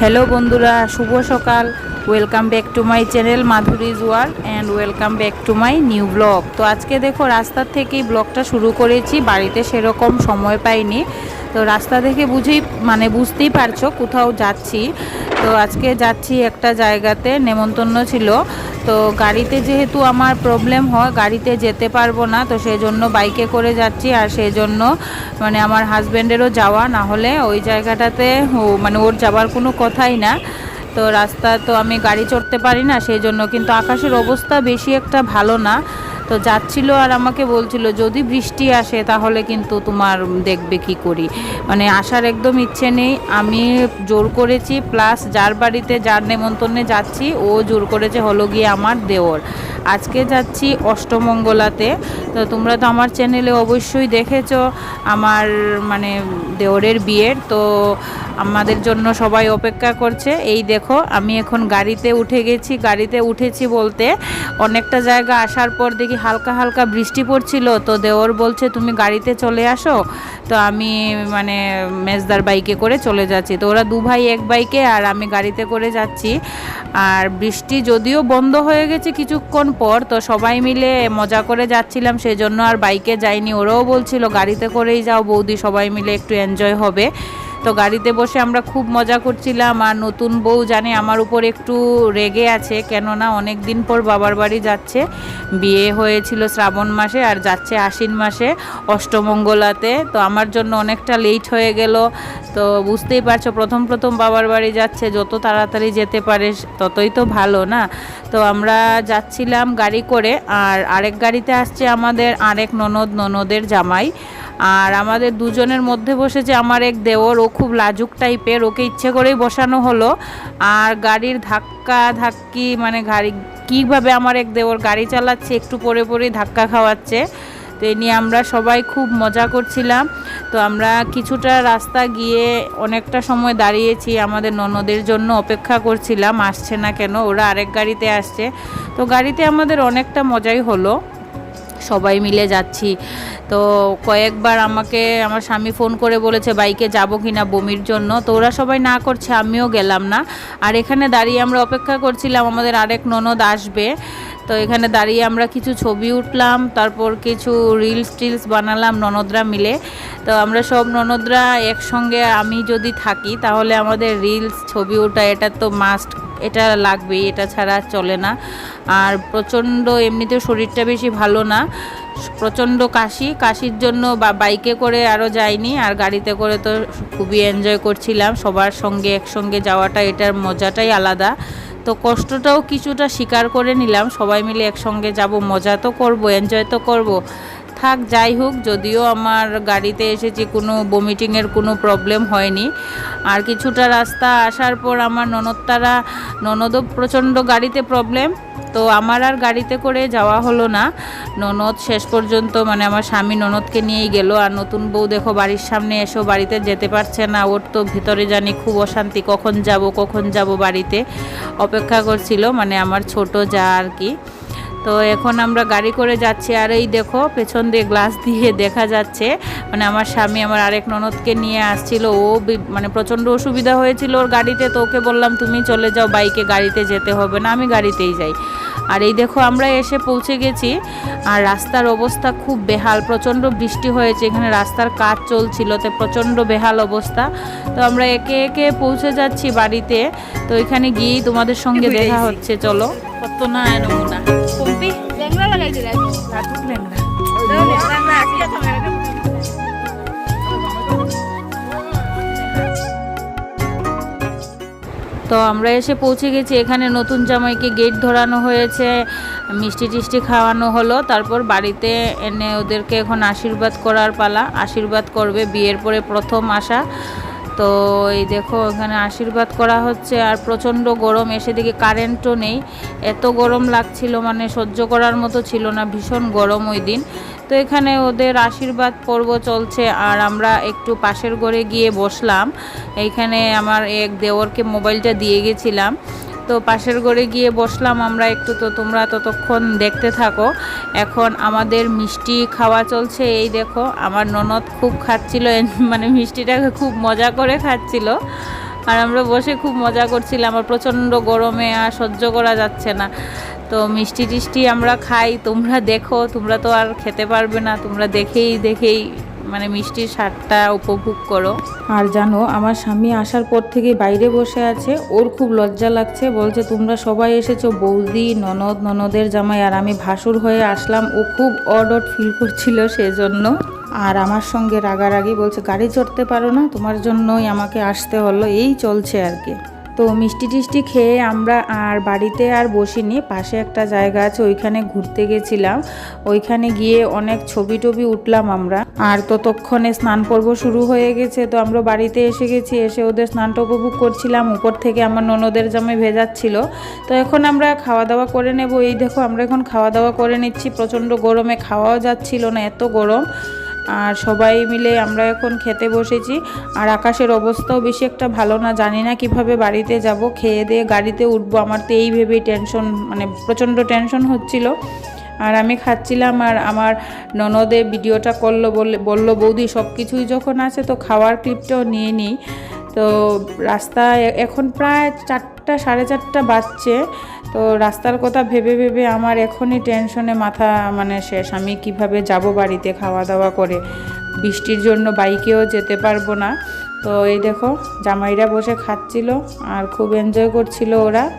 Hello বন্ধুরা, শুভ সকাল। Welcome back to my channel Madhuri's world and welcome back to my new blog তো আজকে দেখো, রাস্তার থেকেই ব্লগটা শুরু করেছি, বাড়িতে সেরকম সময় পাইনি। তো রাস্তা দেখে বুঝেই মানে বুঝতেই পারছ কোথাও যাচ্ছি। তো আজকে যাচ্ছি একটা জায়গাতে, নেমন্তন্ন ছিল। তো গাড়িতে যেহেতু আমার প্রবলেম হয়, গাড়িতে যেতে পারব না, তো সেই জন্য বাইকে করে যাচ্ছি। আর সেই জন্য মানে আমার হাজব্যান্ডেরও যাওয়া, না হলে ওই জায়গাটাতে মানে ওর যাওয়ার কোনো কথাই না। তো রাস্তা তো আমি গাড়ি চড়তে পারি না সেই জন্য কিন্তু আকাশের অবস্থা বেশি একটা ভালো না। তো যাচ্ছিল আর আমাকে বলছিল, যদি বৃষ্টি আসে তাহলে কিন্তু তোমার দেখবে কি করি। মানে আসার একদম ইচ্ছে নেই। আমি জোর করেছি, প্লাস যার বাড়িতে যার নেমন্তন্নে যাচ্ছি, ও জোর করেছে হলো গিয়ে আমার দেওর। আজকে যাচ্ছি অষ্টমঙ্গলাতে। তো তোমরা তো আমার চ্যানেলে অবশ্যই দেখেছ আমার মানে দেওরের বিয়ের। তো আমাদের জন্য সবাই অপেক্ষা করছে। এই দেখো, আমি এখন গাড়িতে উঠে গেছি। গাড়িতে উঠেছি বলতে অনেকটা জায়গা আসার পর দেখি হালকা হালকা বৃষ্টি পড়ছিল। তো দেওর বলছে, তুমি গাড়িতে চলে আসো। তো আমি মানে মেজদার বাইকে করে চলে যাচ্ছি। তো ওরা দু ভাই, এক বাইকে আর আমি গাড়িতে করে যাচ্ছি। আর বৃষ্টি যদিও বন্ধ হয়ে গেছে কিছুক্ষণ পর, তো সবাই মিলে মজা করে যাচ্ছিলাম। সেই জন্য আর বাইকে যাইনি ওরাও বলছিল, গাড়িতে করেই যাও বৌদি, সবাই মিলে একটু এনজয় হবে। তো গাড়িতে বসে আমরা খুব মজা করছিলাম আর নতুন বউ জানে আমার উপর একটু রেগে আছে, কেননা অনেক দিন পর বাবার বাড়ি যাচ্ছে। বিয়ে হয়েছিল শ্রাবণ মাসে আর যাচ্ছে আশ্বিন মাসে, অষ্টমঙ্গলাতে। তো আমার জন্য অনেকটা লেট হয়ে গেল। তো বুঝতেই পারছ, প্রথম প্রথম বাবার বাড়ি যাচ্ছে, যত তাড়াতাড়ি যেতে পারে ততই তো ভালো না। তো আমরা যাচ্ছিলাম গাড়ি করে আর আরেক গাড়িতে আসছে আমাদের আরেক ননদ, ননদের জামাই। আর আমাদের দুজনের মধ্যে বসেছে আমার এক দেওর, ও খুব লাজুক টাইপের, ওকে ইচ্ছে করেই বসানো হলো। আর গাড়ির ধাক্কা ধাক্কি মানে গাড়ি কীভাবে আমার এক দেওর গাড়ি চালাচ্ছে, একটু পরে পরেই ধাক্কা খাওয়াচ্ছে। তো এই নিয়ে আমরা সবাই খুব মজা করছিলাম। তো আমরা কিছুটা রাস্তা গিয়ে অনেকটা সময় দাঁড়িয়েছি, আমাদের ননদের জন্য অপেক্ষা করছিলাম, আসছে না কেন, ওরা আরেক গাড়িতে আসছে। তো গাড়িতে আমাদের অনেকটা মজাই হলো। সবাই মিলে যাচ্ছি। তো কয়েকবার আমাকে, আমার স্বামী ফোন করে বলেছে, বাইকে যাব কি না বমির জন্য? তো ওরা সবাই, না, করছে, আমিও গেলাম না। আর এখানে দাঁড়িয়ে আমরা অপেক্ষা করছিলাম, আমাদের আরেক ননদ আসবে। তো এখানে দাঁড়িয়ে আমরা কিছু ছবি উঠলাম, তারপর কিছু রিলস টিলস বানালাম ননদরা মিলে। তো আমরা সব ননদরা একসঙ্গে, আমি যদি থাকি, তাহলে আমাদের রিলস ছবি ওঠা, এটা তো মাস্ট এটা লাগবেই, এটা ছাড়া চলে না। আর প্রচণ্ড এমনিতেও শরীরটা বেশি ভালো না। প্রচণ্ড কাশি, কাশির জন্য বা বাইকে করে আরও যাইনি, আর গাড়িতে করে তো খুবই এনজয় করছিলাম। সবার সঙ্গে একসঙ্গে যাওয়াটা, এটার মজাটাই আলাদা। তো কষ্টটাও কিছুটা স্বীকার করে নিলাম। সবাই মিলে একসঙ্গে যাব, মজা তো করব এনজয় তো করব। থাক, যাই হোক, যদিও আমার গাড়িতে এসেছি, কোনো বমিটিংয়ের কোনো প্রবলেম হয়নি। আর কিছুটা রাস্তা আসার পর আমার ননদতারা, ননদও প্রচণ্ড গাড়িতে প্রবলেম তো আমার আর গাড়িতে করে যাওয়া হলো না। ননদ শেষ পর্যন্ত মানে আমার স্বামী ননদকে নিয়েই গেল, আর নতুন বউ দেখো, বাড়ির সামনে এসেও বাড়িতে যেতে পারছে না, ওর তো ভিতরে জানি খুব অশান্তি, কখন যাব কখন যাব বাড়িতে। অপেক্ষা করছিল মানে আমার ছোট যা আর কি। তো এখন আমরা গাড়ি করে যাচ্ছি, আর এই দেখো পেছন দিয়ে গ্লাস দিয়ে দেখা যাচ্ছে। মানে আমার স্বামী আমার আরেক ননদকে নিয়ে আসছিল, ও মানে প্রচণ্ড অসুবিধা হয়েছিল ওর গাড়িতে, তো ওকে বললাম, তুমি চলে যাও, বাইকে গাড়িতে যেতে হবে না, আমি গাড়িতেই যাই। আর এই দেখো আমরা এসে পৌঁছে গেছি। আর রাস্তার অবস্থা খুব বেহাল প্রচণ্ড বৃষ্টি হয়েছে এখানে রাস্তার কাজ চলছিল তো প্রচণ্ড বেহাল অবস্থা। তো আমরা একে একে পৌঁছে যাচ্ছি বাড়িতে। তো এখানে গিয়েই তোমাদের সঙ্গে দেখা হচ্ছে চলো। কত না নমুনা তো আমরা এসে পৌঁছে গেছি। এখানে নতুন জামাইকে গেট ধরানো হয়েছে, মিষ্টি টিষ্টি খাওয়ানো হলো। তারপর বাড়িতে এনে ওদেরকে এখন আশীর্বাদ করার পালা। আশীর্বাদ করবে বিয়ের পরে প্রথম আসা তো এই দেখো, এখানে আশীর্বাদ করা হচ্ছে। আর প্রচণ্ড গরম, এসে দিকে কারেন্টও নেই। এত গরম লাগছিল মানে সহ্য করার মতো ছিল না। ভীষণ গরম ওই দিন। তো এখানে ওদের আশীর্বাদ পর্ব চলছে আর আমরা একটু পাশের ঘরে গিয়ে বসলাম। এইখানে আমার এক দেওরকে মোবাইলটা দিয়ে গেছিলাম। তো পাশের ঘরে গিয়ে বসলাম আমরা একটু, তো তোমরা ততক্ষণ দেখতে থাকো। এখন আমাদের মিষ্টি খাওয়া চলছে। এই দেখো, আমার ননদ খুব খাচ্ছিল মানে মিষ্টিটাকে খুব মজা করে খাচ্ছিল। আর আমরা বসে খুব মজা করছিলাম, আর প্রচণ্ড গরমে আর সহ্য করা যাচ্ছে না। তো মিষ্টি টিষ্টি আমরা খাই, তোমরা দেখো, তোমরা তো আর খেতে পারবে না, তোমরা দেখেই দেখেই মানে মিষ্টির স্বাদটা উপভোগ করো। আর জানো, আমার স্বামী আসার পর থেকে বাইরে বসে আছে, ওর খুব লজ্জা লাগছে, বলছে তোমরা সবাই এসেছ, বৌদি, ননদ, ননদের জামাই, আর আমি ভাসুর হয়ে আসলাম, ও খুব অড ফিল করছিল সেজন্য। আর আমার সঙ্গে রাগারাগি বলছে, গাড়ি চড়তে পারো না, তোমার জন্যই আমাকে আসতে হলো। এই চলছে আর কি। তো মিষ্টি টিষ্টি খেয়ে আমরা আর বাড়িতে আর বসিনি, পাশে একটা জায়গা আছে, ওইখানে ঘুরতে গেছিলাম। ওইখানে গিয়ে অনেক ছবি টবি উঠলাম আমরা। আর ততক্ষণে স্নান পর্ব শুরু হয়ে গেছে, তো আমরা বাড়িতে এসে গেছি, এসে ওদের স্নানটা উপভোগ করছিলাম। উপর থেকে আমার ননদের জামে ভেজাচ্ছিল। তো এখন আমরা খাওয়া দাওয়া করে নেব। এই দেখো, আমরা এখন খাওয়া দাওয়া করে নিচ্ছি। প্রচণ্ড গরমে খাওয়াও যাচ্ছিল না, এত গরম। আর সবাই মিলে আমরা এখন খেতে বসেছি। আর আকাশের অবস্থাও বেশি একটা ভালো না, জানি না কীভাবে বাড়িতে যাব। খেয়ে দিয়ে গাড়িতে উঠব, আমার তো এই ভেবেই টেনশন মানে প্রচণ্ড টেনশন হচ্ছিল। আর আমি খাচ্ছিলাম আর আমার ননদে ভিডিওটা করল বলে, বলল, বৌদি সব কিছুই যখন আছে তো খাওয়ার ক্লিপটাও নিয়ে নিই। তো রাস্তায় এখন প্রায় চারটা, সাড়ে চারটা বাজছে। তো রাস্তার কথা ভেবে ভেবে আমার এখনই টেনশনে মাথা মানে শেষ। আমি কীভাবে যাব বাড়িতে খাওয়া দাওয়া করে? বৃষ্টির জন্য বাইকেও যেতে পারব না। তো এই দেখো, জামাইরা বসে খাচ্ছিল আর খুব এনজয় করছিল ওরা।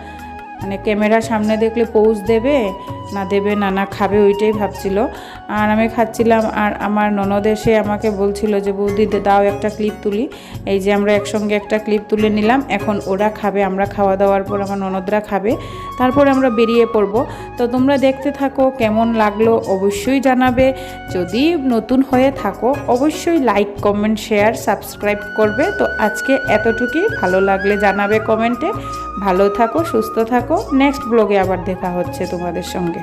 মানে ক্যামেরার সামনে দেখলে পৌঁছ দেবে। না দেবে, না না খাবে, ওইটাই ভাবছিল। আর আমি খাচ্ছিলাম, আর আমার ননদ এসে আমাকে বলছিল যে, বৌদি দাও একটা ক্লিপ তুলি। এই যে আমরা একসঙ্গে একটা ক্লিপ তুলে নিলাম, এখন ওরা খাবে, আমরা খাওয়া দাওয়ার পর আমার ননদরা খাবে। তারপরে আমরা বেরিয়ে পড়ব। তো তোমরা দেখতে থাকো, কেমন লাগল অবশ্যই জানাবে। যদি নতুন হয়ে থাকো, অবশ্যই লাইক, কমেন্ট, শেয়ার, সাবস্ক্রাইব করবে। তো আজকে এতটুকুই, ভালো লাগলে জানাবে কমেন্টে। ভালো থাকো, সুস্থ থাকো। নেক্সট ব্লগে আবার দেখা হচ্ছে তোমাদের সঙ্গে।